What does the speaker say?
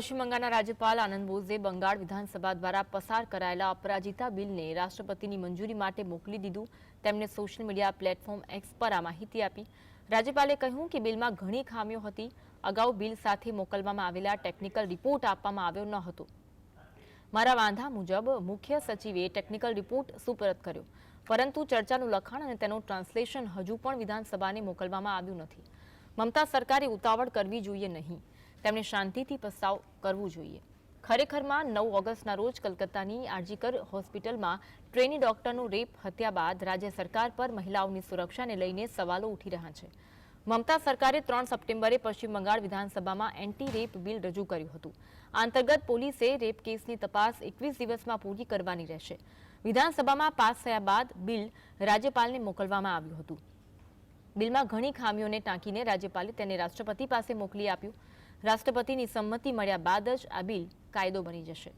પશ્ચિમ બંગાળના રાજ્યપાલ આનંદ બોઝે બંગાળ વિધાનસભા દ્વારા પસાર કરાયેલા અપરાજિતા બિલને રાષ્ટ્રપતિની મંજૂરી માટે મોકલી દીધું. તેમણે સોશિયલ મીડિયા પ્લેટફોર્મ એક્સ પર આ માહિતી આપી. રાજ્યપાલે કહ્યું કે બિલમાં ઘણી ખામીઓ હતી. અગાઉ બિલ સાથે મોકલવામાં આવેલા ટેકનિકલ રિપોર્ટ આપવામાં આવ્યો ન હતો. મારા વાંધા મુજબ મુખ્ય સચિવે ટેકનિકલ રિપોર્ટ સુપરત કર્યો. પરંતુ ચર્ચાનું લખાણ અને તેનું ટ્રાન્સલેશન હજુ પણ વિધાનસભાને મોકલવામાં આવ્યું નથી. મમતા સરકારે ઉતાવળ કરવી જોઈએ નહીં. તેમણે શાંતિથી પ્રસ્તાવ કરવું જોઈએ. ખરેખરમાં નવ ઓગસ્ટના રોજ કલકત્તાની આરજીકર હોસ્પિટલમાં ટ્રેની ડોક્ટરનું રેપ હત્યા બાદ રાજ્ય સરકાર પર મહિલાઓની સુરક્ષાને લઈને સવાલો ઉઠી રહ્યા છે. મમતા સરકારે ત્રણ સપ્ટેમ્બરે પશ્ચિમ બંગાળ વિધાનસભામાં એન્ટી રેપ બિલ રજૂ કર્યું હતું. આ અંતર્ગત પોલીસે રેપ કેસની તપાસ એકવીસ દિવસમાં પૂરી કરવાની રહેશે. વિધાનસભામાં પાસ થયા બાદ બિલ રાજ્યપાલને મોકલવામાં આવ્યું હતું. બિલમાં ઘણી ખામીઓને ટાંકીને રાજ્યપાલે તેને રાષ્ટ્રપતિ પાસે મોકલી આપ્યું. રાષ્ટ્રપતિની સંમતિ મળ્યા બાદ જ આ બિલ કાયદો બની જશે.